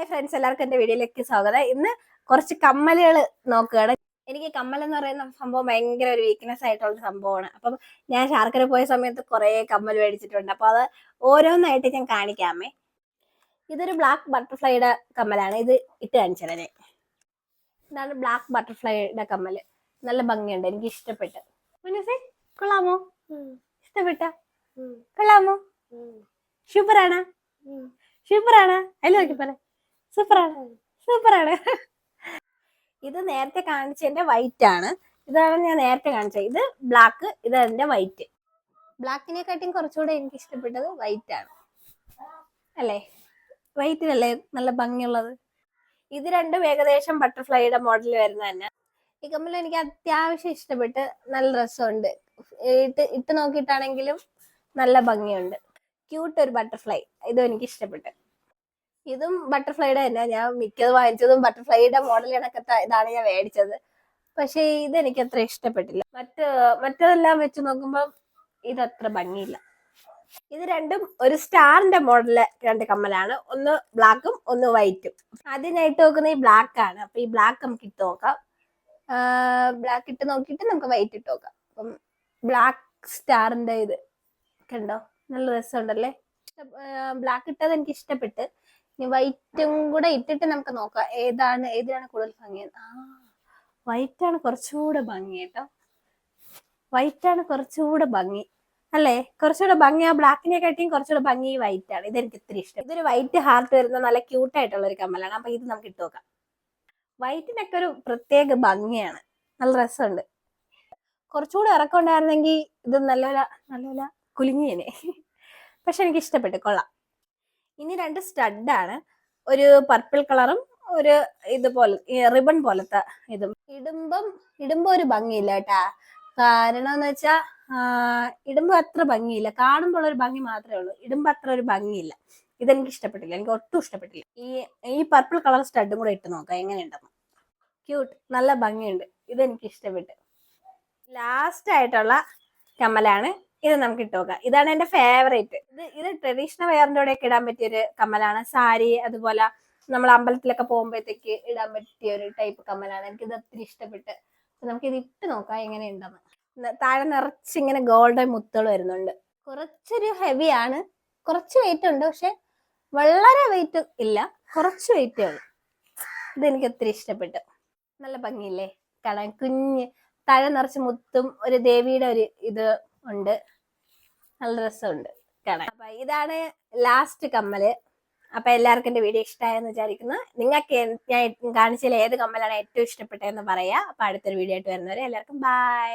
Hi friends എല്ലാവർക്കും എന്റെ വീഡിയോയിലേക്ക് സ്വാഗതം. ഇന്ന് കുറച്ച് കമ്മലുകൾ നോക്കുകയാണ്. എനിക്ക് കമ്മൽ എന്ന് പറയുന്ന സംഭവം ഭയങ്കര ഒരു വീക്ക്നെസ് ആയിട്ടുള്ള സംഭവമാണ്. അപ്പം ഞാൻ ശാർക്കര പോയ സമയത്ത് കുറേ കമ്മൽ മേടിച്ചിട്ടുണ്ട്. അപ്പോൾ അത് ഓരോന്നായിട്ട് ഞാൻ കാണിക്കാമേ. ഇതൊരു ബ്ലാക്ക് ബട്ടർഫ്ലൈയുടെ കമ്മലാണ്. ഇത് ഇട്ട് കാണിച്ചതന്നെ ഇതാണ് ബ്ലാക്ക് ബട്ടർഫ്ലൈയുടെ കമ്മൽ. നല്ല ഭംഗിയുണ്ട്. എനിക്ക് ഇഷ്ടപ്പെട്ട്. മനസ്സേ കൊള്ളാമോ? ഇഷ്ടപ്പെട്ട? കൊള്ളാമോ? സൂപ്പറാണ് സൂപ്പറാണ് അതിൽ നോക്കി പറ സൂപ്പറാണ്. സൂപ്പറാണ്. ഇത് നേരത്തെ കാണിച്ചതിന്റെ വൈറ്റ് ആണ്. ഇതാണ് ഞാൻ നേരത്തെ കാണിച്ചത് ഇത് ബ്ലാക്ക് ഇത് അതിന്റെ വൈറ്റ് ബ്ലാക്കിനെക്കാട്ടിയും കുറച്ചുകൂടെ എനിക്ക് ഇഷ്ടപ്പെട്ടത് വൈറ്റ് ആണ്. അല്ലേ? വൈറ്റിലല്ലേ നല്ല? ഭംഗിയുള്ളത്. ഇത് രണ്ടും ഏകദേശം ബട്ടർഫ്ലൈയുടെ മോഡൽ വരുന്ന തന്നെ. ഈ കമ്മൽ എനിക്ക് അത്യാവശ്യം ഇഷ്ടപ്പെട്ട് നല്ല രസമുണ്ട്. ഇട്ട് ഇട്ട് നോക്കിയിട്ടാണെങ്കിലും നല്ല ഭംഗിയുണ്ട്. ക്യൂട്ട് ഒരു ബട്ടർഫ്ലൈ ഇതും എനിക്ക് ഇഷ്ടപ്പെട്ടു. ഇതും ബട്ടർഫ്ലൈയുടെ തന്നെ. ഞാൻ മിക്കത് വാങ്ങിച്ചതും ബട്ടർഫ്ലൈയുടെ മോഡൽ കണക്കത്തെ ഇതാണ് ഞാൻ മേടിച്ചത്. പക്ഷേ ഇത് എനിക്ക് അത്ര ഇഷ്ടപ്പെട്ടില്ല. മറ്റ് മറ്റതെല്ലാം വെച്ച് നോക്കുമ്പോൾ അത്ര ഭംഗിയില്ല. ഇത് രണ്ടും ഒരു സ്റ്റാറിന്റെ മോഡലിലെ രണ്ട് കമ്മലാണ്. ഒന്ന് ബ്ലാക്കും ഒന്ന് വൈറ്റും. ആദ്യം ഞാൻ ഇട്ട് നോക്കുന്ന ഈ ബ്ലാക്ക് ആണ് അപ്പൊ ഈ ബ്ലാക്ക് നമുക്ക് ഇട്ട് നോക്കാം. ബ്ലാക്ക് ഇട്ട് നോക്കിയിട്ട് നമുക്ക് വൈറ്റ് ഇട്ട് നോക്കാം. അപ്പം ബ്ലാക്ക് സ്റ്റാറിന്റെ ഇത് കണ്ടോ? നല്ല രസമുണ്ടല്ലേ? ബ്ലാക്ക് ഇട്ടത് എനിക്ക് ഇഷ്ടപ്പെട്ട്. വൈറ്റും കൂടെ ഇട്ടിട്ട് നമുക്ക് നോക്കാം. ഏതാണ് ഏതിനാണ് കൂടുതൽ ഭംഗി? ആ വൈറ്റ് ആണ് കുറച്ചുകൂടെ ഭംഗി കേട്ടോ. വൈറ്റ് ആണ് കുറച്ചുകൂടെ ഭംഗി. അല്ലേ? കുറച്ചുകൂടെ ഭംഗി. ആ ബ്ലാക്കിനെ കാട്ടിയും കുറച്ചുകൂടെ ഭംഗി വൈറ്റ് ആണ് ഇതെനിക്ക് ഇത്തിരി ഇഷ്ടം. ഇതൊരു വൈറ്റ് ഹാർട്ട് വരുന്ന നല്ല ക്യൂട്ട് ആയിട്ടുള്ള ഒരു കമ്മലാണ്. അപ്പൊ ഇത് നമുക്ക് ഇട്ട് നോക്കാം. വൈറ്റിനൊക്കെ ഒരു പ്രത്യേക ഭംഗിയാണ്. നല്ല രസമുണ്ട്. കുറച്ചുകൂടെ ഇറക്കം ഉണ്ടായിരുന്നെങ്കിൽ ഇത് നല്ല നല്ല കുലുങ്ങിയനെ. പക്ഷെ എനിക്ക് ഇഷ്ടപ്പെട്ടു കൊള്ളാം. ഇനി രണ്ട് സ്റ്റഡാണ് ഒരു പർപ്പിൾ കളറും ഒരു ഇതുപോലെ റിബൺ പോലത്തെ ഇതും. ഇടുമ്പം ഇടുമ്പോ ഒരു ഭംഗിയില്ല കേട്ടാ. കാരണം എന്ന് വെച്ചാ ഇടുമ്പോ അത്ര ഭംഗിയില്ല. കാണുമ്പോൾ ഒരു ഭംഗി മാത്രമേ ഉള്ളൂ. ഇടുമ്പോ അത്ര ഒരു ഭംഗിയില്ല. ഇതെനിക്ക് ഇഷ്ടപ്പെട്ടില്ല. എനിക്ക് ഒട്ടും ഇഷ്ടപ്പെട്ടില്ല. ഈ ഈ പർപ്പിൾ കളർ സ്റ്റഡും കൂടെ ഇട്ട് നോക്കാം. എങ്ങനെയുണ്ടെന്ന്. ക്യൂട്ട് നല്ല ഭംഗിയുണ്ട്. ഇതെനിക്ക് ഇഷ്ടപ്പെട്ടു. ലാസ്റ്റ് ആയിട്ടുള്ള കമ്മലാണ് ഇത് നമുക്ക് ഇട്ട് നോക്കാം. ഇതാണ് എന്റെ ഫേവറേറ്റ് ഇത് ഇത് ട്രഡീഷണൽ വെയറിന്റെ കൂടെ ഒക്കെ ഇടാൻ പറ്റിയ ഒരു കമ്മലാണ്. സാരി അതുപോലെ നമ്മൾ അമ്പലത്തിലൊക്കെ പോകുമ്പോഴത്തേക്ക് ഇടാൻ പറ്റിയ ഒരു ടൈപ്പ് കമ്മലാണ്. എനിക്ക് ഇത് ഒത്തിരി ഇഷ്ടപ്പെട്ട്. നമുക്ക് ഇത് ഇട്ട് നോക്കാം എങ്ങനെ ഉണ്ടെന്ന് താഴെ നിറച്ചിങ്ങനെ ഗോൾഡൻ മുത്തുകൾ വരുന്നുണ്ട്. കുറച്ചൊരു ഹെവി ആണ്. കുറച്ച് വെയിറ്റ് ഉണ്ട് പക്ഷെ വളരെ വെയിറ്റ് ഇല്ല. കുറച്ച് വെയിറ്റേ ഉള്ളൂ. ഇത് എനിക്ക് ഒത്തിരി ഇഷ്ടപ്പെട്ടു. നല്ല ഭംഗിയില്ലേ? കാണാൻ കുഞ്ഞ് താഴെ നിറച്ച് മുത്തും ഒരു ദേവിയുടെ ഒരു ഇത് ഉണ്ട്. നല്ല രസമുണ്ട്. കാണാൻ. അപ്പൊ ഇതാണ് ലാസ്റ്റ് കമ്മൽ. അപ്പൊ എല്ലാവർക്കും എന്റെ വീഡിയോ ഇഷ്ടമായെന്ന് വിചാരിക്കുന്നു. നിങ്ങൾക്ക് ഞാൻ കാണിച്ചതിൽ ഏത് കമ്മലാണ് ഏറ്റവും ഇഷ്ടപ്പെട്ടതെന്ന് പറയാ. അപ്പൊ അടുത്തൊരു വീഡിയോ ആയിട്ട് വരുന്നവരെ എല്ലാവർക്കും ബൈ